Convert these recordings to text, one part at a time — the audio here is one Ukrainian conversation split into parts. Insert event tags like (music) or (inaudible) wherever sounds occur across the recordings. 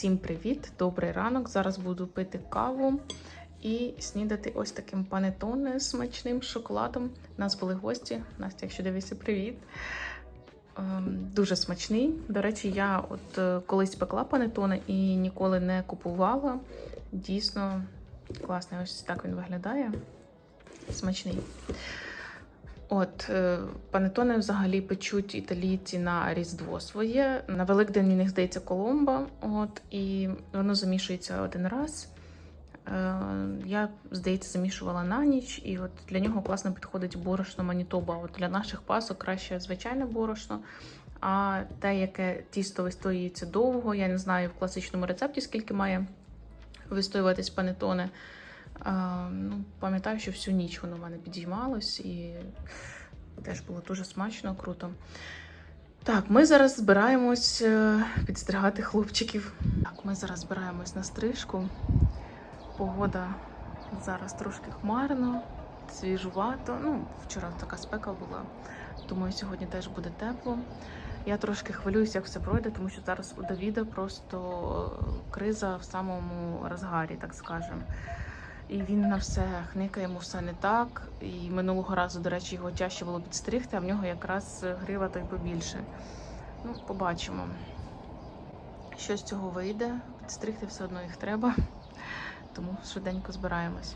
Всім привіт! Добрий ранок. Зараз буду пити каву і снідати ось таким панетоне з смачним шоколадом. У нас були гості. Настя, якщо дивишся, привіт. Ем, Дуже смачний. До речі, я от е, колись пекла панетоне і ніколи не купувала. Дійсно класний. Ось так він виглядає. Смачний. От, е, панетони взагалі печуть італійці на Різдво своє. На Великдень у них здається коломба. От, і воно замішується один раз. Е, Я, здається, замішувала на ніч, і от для нього класно підходить борошно Манітоба. От для наших пасок краще звичайне борошно. А те, яке тісто вистоюється довго, я не знаю в класичному рецепті, скільки має вистоюватись панетоне. Ну, пам'ятаю, що всю ніч воно в мене підіймалось і теж було дуже смачно, круто. Так, ми зараз збираємось е, підстригати хлопчиків. Так, ми зараз збираємось на стрижку. Погода зараз трошки хмарно, свіжувато. Ну, вчора така спека була, думаю, сьогодні теж буде тепло. Я трошки хвилююся, як все пройде, тому що зараз у Давіда просто криза в самому розгарі, так скажемо. І він на все хникає, йому все не так. І минулого разу, до речі, його тяжче було підстригти, а в нього якраз грива то побільше. Ну, побачимо. Що з цього вийде. Підстригти все одно їх треба, тому швиденько збираємось.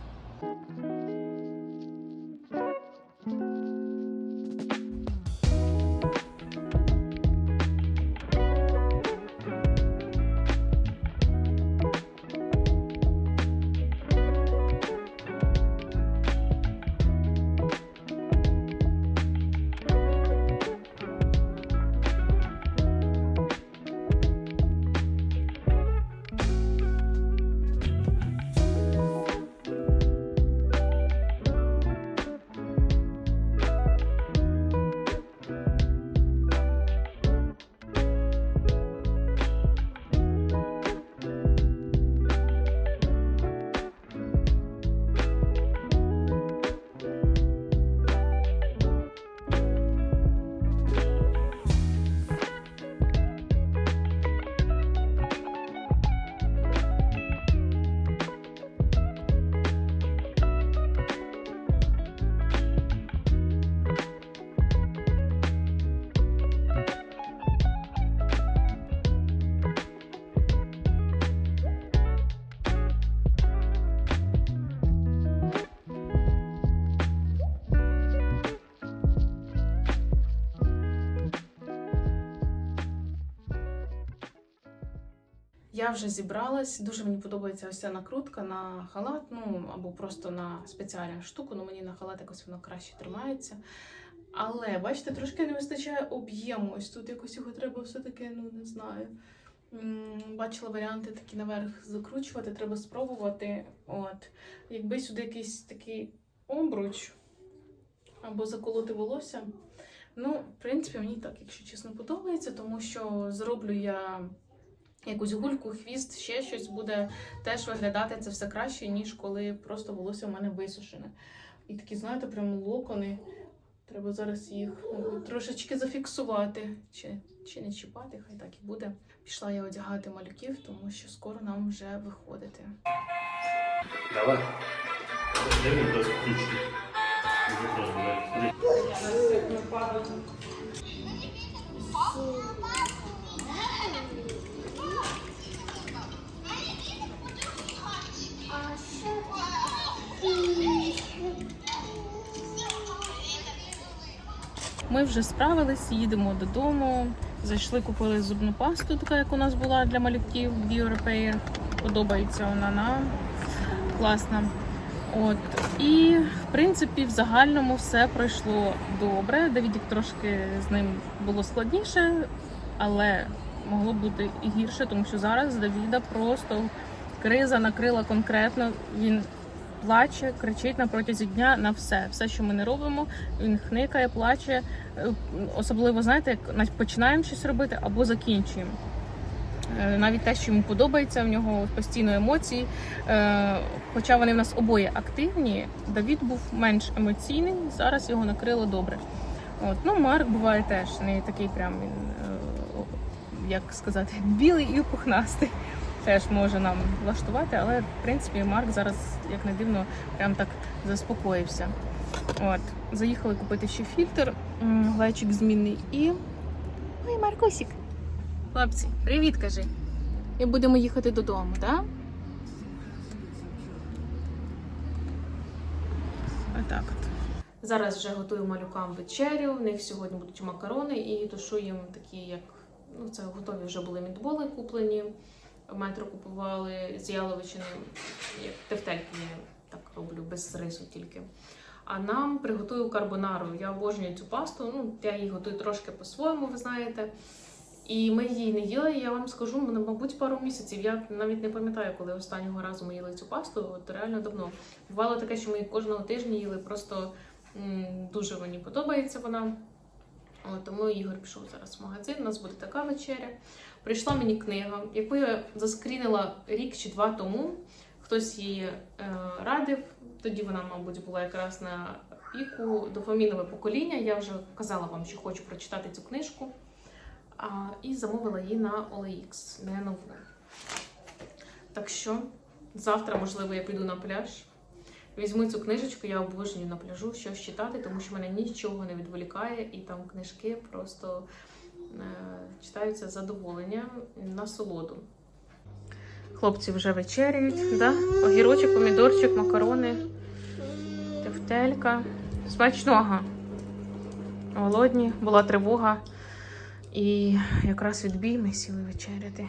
Я вже зібралась. Дуже мені подобається ось ця накрутка на халат, ну або просто на спеціальну штуку. Ну мені на халат якось воно краще тримається. Але бачите, трошки не вистачає об'єму. Ось тут якось його треба все-таки, ну не знаю. Бачила варіанти такі наверх закручувати, треба спробувати. От. Якби сюди якийсь такий обруч або заколоти волосся. Ну, в принципі, мені так, якщо чесно, подобається, тому що зроблю я якусь гульку, хвіст, ще щось буде теж виглядати це все краще, ніж коли просто волосся в мене висушене. І такі, знаєте, прям локони. Треба зараз їх трошечки зафіксувати. Чи, чи не чіпати, хай так і буде. Пішла я одягати малюків, тому що скоро нам вже виходити. Давай. Дай Ми вже справились, їдемо додому. Зайшли, купили зубну пасту, така як у нас була для малюків Repair. Подобається вона нам. Класна. От. І, в принципі, в загальному все пройшло добре. Давідік трошки з ним було складніше, але могло бути і гірше, тому що зараз Давіда просто криза накрила конкретно. Він плаче, кричить на протязі дня на все. Все, що ми не робимо, він хникає, плаче. Е, Особливо, знаєте, як починаємо щось робити або закінчуємо. Е, Навіть те, що йому подобається, в нього постійно емоції. Е, Хоча вони в нас обоє активні, Давід був менш емоційний, зараз його накрило добре. От. Ну, Марк буває теж не такий прям він, як сказати, (laughs) білий і пухнастий. Теж може нам влаштувати, але в принципі Марк зараз, як не дивно, прям так заспокоївся. От, заїхали купити ще фільтр, м, глечик змінний і. Ой, Маркусік. Хлопці, привіт, кажи. І будемо їхати додому, так? Отак от. Зараз вже готую малюкам вечерю. В них сьогодні будуть макарони і тушу їм такі, як ну це готові вже були мідболи куплені. Метро купували з яловичини, як тефтельки я так роблю, без рису тільки. А нам приготую карбонару. Я обожнюю цю пасту. Ну, я її готую трошки по-своєму, ви знаєте. І ми її не їли, я вам скажу, ну, мабуть, пару місяців. Я навіть не пам'ятаю, коли останнього разу ми їли цю пасту. От реально давно. Бувало таке, що ми кожного тижня їли. Просто м, дуже мені подобається вона. Тому Ігор пішов зараз в магазин. У нас буде така вечеря. Прийшла мені книга, яку я заскрінила рік чи два тому. Хтось її е, радив. Тоді вона, мабуть, була якраз на піку дофамінове покоління. Я вже казала вам, що хочу прочитати цю книжку. А, і замовила її на OLX, не нову. Так що завтра, можливо, я піду на пляж. Візьму цю книжечку, я обожнюю на пляжу щось читати, тому що мене нічого не відволікає, і там книжки просто е, читаються з задоволенням, насолоду. Хлопці вже вечеряють, да? огірочок, помідорчик, макарони, тефтелька. Смачного. Голодні, була тривога. І якраз відбій ми сіли вечеряти.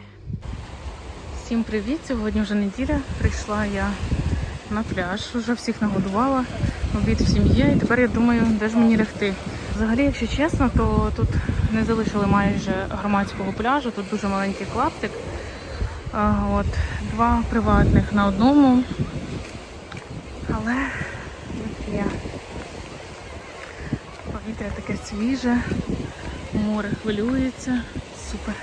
Всім привіт! Сьогодні вже неділя. Прийшла я на пляж, вже всіх нагодувала, обід всім є. І тепер я думаю, де ж мені лягти. Взагалі, якщо чесно, то тут не залишили майже громадського пляжу, тут дуже маленький клаптик. От, два приватних на одному. Але як є. Повітря таке свіже, море хвилюється. Супер.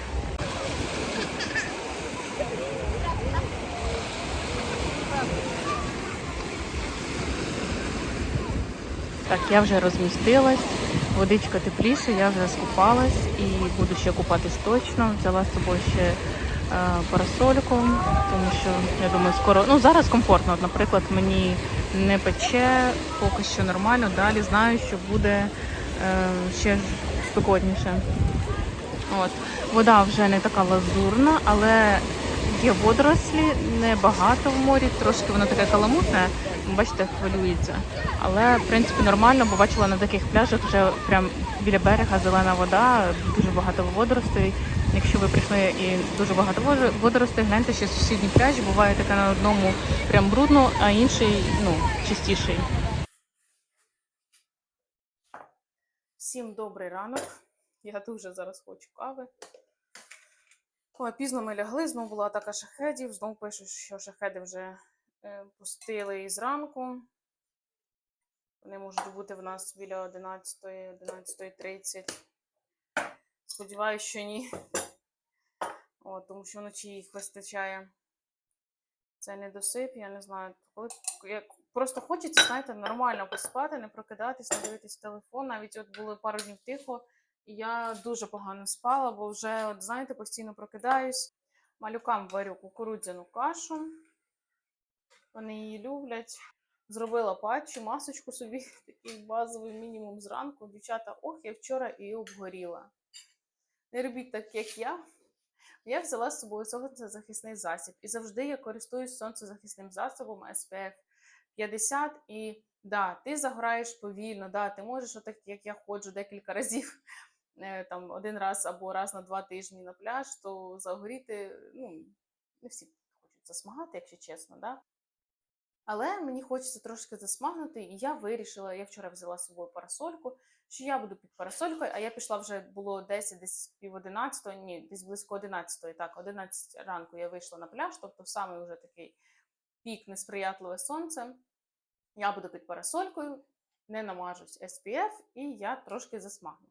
Я вже розмістилась, водичка тепліша, я вже скупалась і буду ще купатись точно. Взяла з собою ще е, парасольку, тому що я думаю, скоро ну зараз комфортно. Наприклад, мені не пече, поки що нормально. Далі знаю, що буде е, ще спекотніше. От вода вже не така лазурна, але є водорослі, небагато в морі, трошки воно таке каламутне. Бачите, хвилюється. Але в принципі нормально, бо бачила на таких пляжах вже прям біля берега зелена вода, дуже багато водоростей. Якщо ви прийшли і дуже багато водоростей, гляньте, що сусідній пляж буває таке на одному прям брудно, а інший ну, чистіший. Всім добрий ранок. Я дуже зараз хочу кави. Ой, пізно ми лягли, знову була атака шахедів. Знову пишуть, що шахеди вже пустили із ранку. Вони можуть бути в нас біля 11, 11.30. Сподіваюсь, що ні. О, тому що вночі їх вистачає. Це недосип, я не знаю. Коли як просто хочеться, знаєте, нормально поспати, не прокидатись, не дивитись телефон. Навіть от були пару днів тихо, і я дуже погано спала, бо вже, от, знаєте, постійно прокидаюсь. Малюкам варю кукурудзяну кашу. Вони її люблять. Зробила патчу, масочку собі, такий базовий мінімум зранку. Дівчата, ох, я вчора і обгоріла. Не робіть так, як я. Я взяла з собою сонцезахисний засіб. І завжди я користуюсь сонцезахисним засобом SPF 50. І да, ти загораєш повільно, да, ти можеш, отак, як я ходжу декілька разів, е, там один раз або раз на два тижні на пляж, то загоріти, ну, не всі хочуть засмагати, якщо чесно, да. Але мені хочеться трошки засмагнути, і я вирішила, я вчора взяла з собою парасольку, що я буду під парасолькою, а я пішла вже було 10, десь пів 11, ні, десь близько 11, так, 11 ранку я вийшла на пляж, тобто самий вже такий пік несприятливе сонце. Я буду під парасолькою, не намажусь SPF, і я трошки засмагну.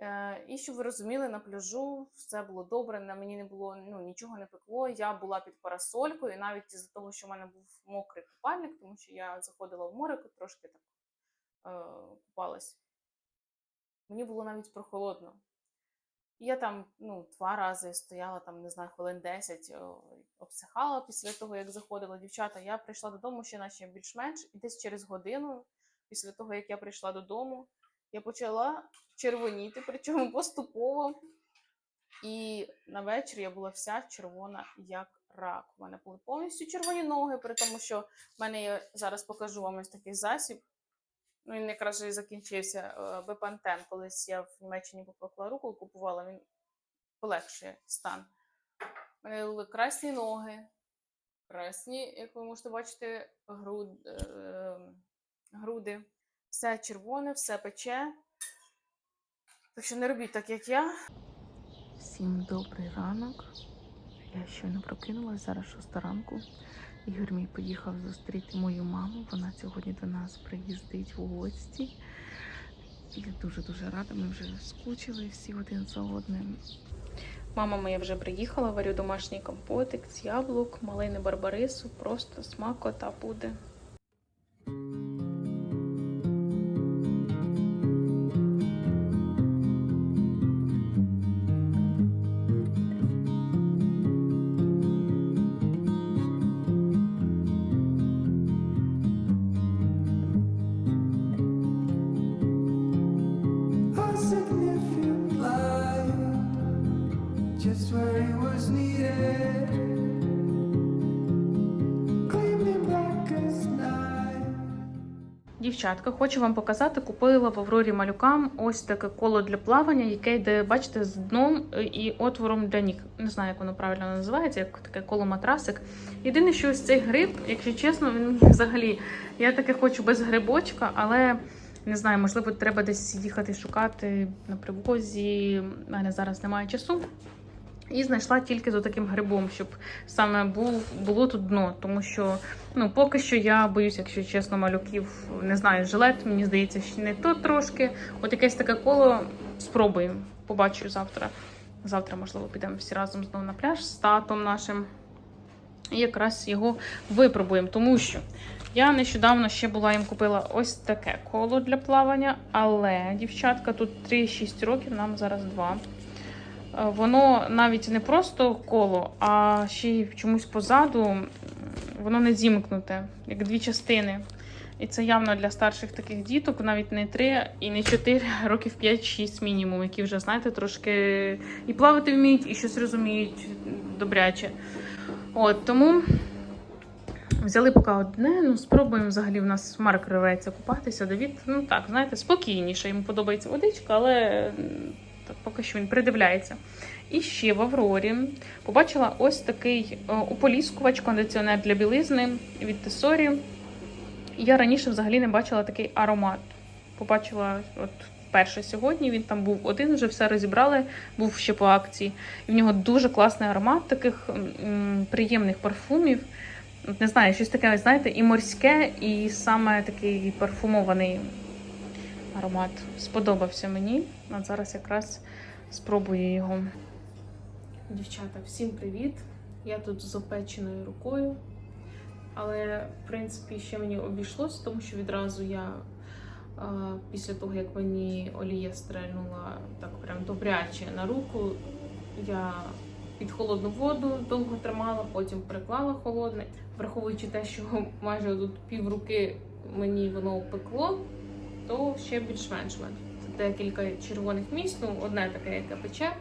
Е, і щоб ви розуміли, на пляжу все було добре, на мені не було ну, нічого не пекло. Я була під парасолькою, і навіть із-за того, що в мене був мокрий купальник, тому що я заходила в море, трошки так е, купалась. Мені було навіть прохолодно. Я там ну, два рази стояла, там, не знаю, хвилин 10, обсихала після того, як заходила дівчата. Я прийшла додому ще наче більш-менш, і десь через годину, після того, як я прийшла додому, я почала червоніти, причому поступово. І на вечір я була вся червона, як рак. У мене були повністю червоні ноги, при тому, що в мене є, зараз покажу вам ось такий засіб. Ну, він якраз і закінчився е, Бепантен. Колись я в Німеччині попекла руку, купувала, він полегшує стан. У мене були красні ноги, красні, як ви можете бачити, груд, е, груди. Все червоне, все пече. Так що не робіть так, як я. Всім добрий ранок. Я щойно прокинулася, зараз шоста ранку. Ігор мій поїхав зустріти мою маму. Вона сьогодні до нас приїздить в гості. Я дуже-дуже рада, ми вже скучили всі один за одним. Мама моя вже приїхала, варю домашній компотик з яблук, малини барбарису, просто смакота буде. Дівчатка, хочу вам показати, купила в Аврорі малюкам ось таке коло для плавання, яке йде, бачите, з дном е, і отвором для ніг. Не знаю, як воно правильно називається, як таке коло матрасик. Єдине, що ось цей гриб, якщо чесно, він (laughs) взагалі. Я таке хочу без грибочка, але не знаю, можливо, треба десь їхати шукати на привозі. У мене зараз немає часу. І знайшла тільки з таким грибом, щоб саме був, було тут дно, тому що ну поки що я боюсь, якщо чесно, малюків не знаю, жилет, мені здається, ще не то трошки. От якесь таке коло спробуємо. Побачу завтра. Завтра, можливо, підемо всі разом знову на пляж з татом нашим. І якраз його випробуємо, тому що я нещодавно ще була їм купила ось таке коло для плавання, але дівчатка тут 3-6 років, нам зараз 2. Е, Воно навіть не просто коло, а ще й чомусь позаду воно не зімкнуте, як дві частини. І це явно для старших таких діток, навіть не 3 і не 4, а років 5-6 мінімум, які вже, знаєте, трошки і плавати вміють, і щось розуміють добряче. От тому взяли поки одне. Ну, спробуємо взагалі. В нас Марк рветься купатися. Давід, ну так, знаєте, спокійніше. Йому подобається водичка, але так, поки що він придивляється. І ще в Аврорі побачила ось такий е, ополіскувач, кондиціонер для білизни від Тесорі. Я раніше взагалі не бачила такий аромат. Побачила от вперше сьогодні. Він там був один, вже все розібрали, був ще по акції. І в нього дуже класний аромат таких м, приємних парфумів. Не знаю, щось таке, знаєте, і морське, і саме такий парфумований аромат. Сподобався мені. От зараз якраз спробую його. Дівчата, всім привіт! Я тут з опеченою рукою. Але, в принципі, ще мені обійшлося, тому що відразу я після того, як мені олія стрельнула так прям добряче на руку, я під холодну воду довго тримала, потім приклала холодне. Враховуючи те, що майже тут пів руки мені воно пекло, то ще більш-менш мене. Декілька червоних місць, ну одне таке, яке пече.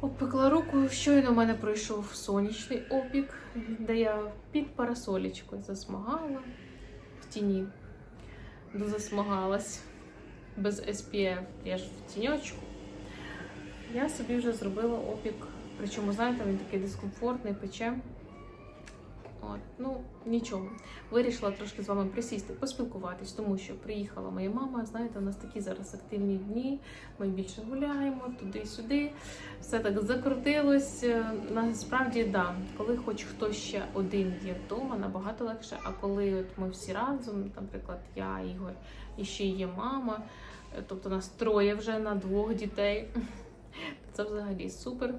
Обпекла руку, щойно в мене пройшов сонячний опік, де я під парасолічкою засмагала в тіні. Дозасмагалась без SPF, я ж в тіньочку. Я собі вже зробила опік. Причому, знаєте, він такий дискомфортний, пече. От, ну нічого. Вирішила трошки з вами присісти, поспілкуватись, тому що приїхала моя мама. Знаєте, у нас такі зараз активні дні. Ми більше гуляємо туди-сюди. Все так закрутилось. Е, Насправді, да, коли хоч хтось ще один є вдома, набагато легше. А коли от ми всі разом, наприклад, я, Ігор і ще є мама, е, тобто нас троє вже на двох дітей. (laughs) Це взагалі супер.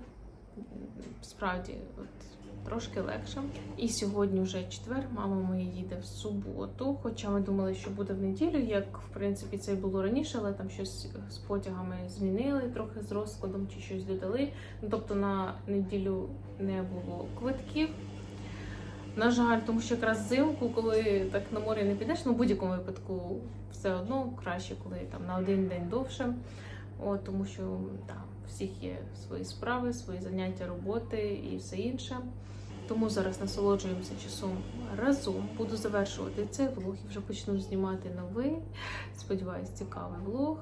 Справді, от трошки легше. І сьогодні вже четвер, мама моя їде в суботу. Хоча ми думали, що буде в неділю, як в принципі це було раніше, але там щось з потягами змінили трохи з розкладом чи щось додали. Ну, тобто на неділю не було квитків. На жаль, тому що якраз взимку, коли так на море не підеш, ну в будь-якому випадку все одно краще, коли там на один день довше. От, тому що там всіх є свої справи, свої заняття, роботи і все інше. Тому зараз насолоджуємося часом разом. Буду завершувати цей влог і вже почну знімати новий. Сподіваюсь, цікавий влог,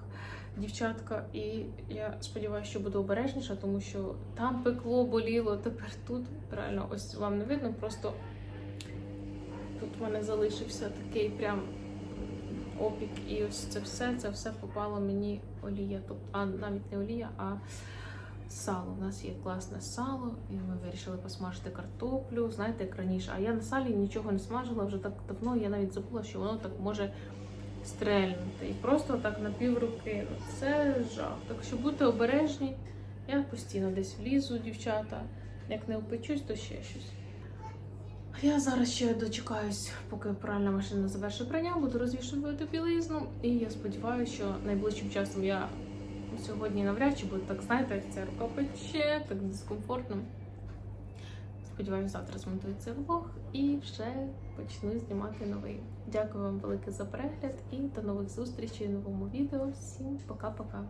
дівчатка. І я сподіваюся, що буду обережніша, тому що там пекло, боліло, тепер тут реально ось вам не видно, просто тут в мене залишився такий прям опік, і ось це все, це все попало мені олія. Тобто, а навіть не олія, а сало. У нас є класне сало, і ми вирішили посмажити картоплю. Знаєте, як раніше. А я на салі нічого не смажила вже так давно. Я навіть забула, що воно так може стрельнути. І просто так на півруки. Ну, Це жах. Так що будьте обережні. Я постійно десь влізу, дівчата. Як не опечусь, то ще щось. Я зараз ще дочекаюсь, поки пральна машина завершить прання, буду розвішувати білизну. І я сподіваюся, що найближчим часом я сьогодні навряд чи буде так, знаєте, ця рука пече, так дискомфортно. Сподіваюся, завтра змонтую цей влог і вже почну знімати новий. Дякую вам велике за перегляд і до нових зустрічей в новому відео. Всім пока-пока.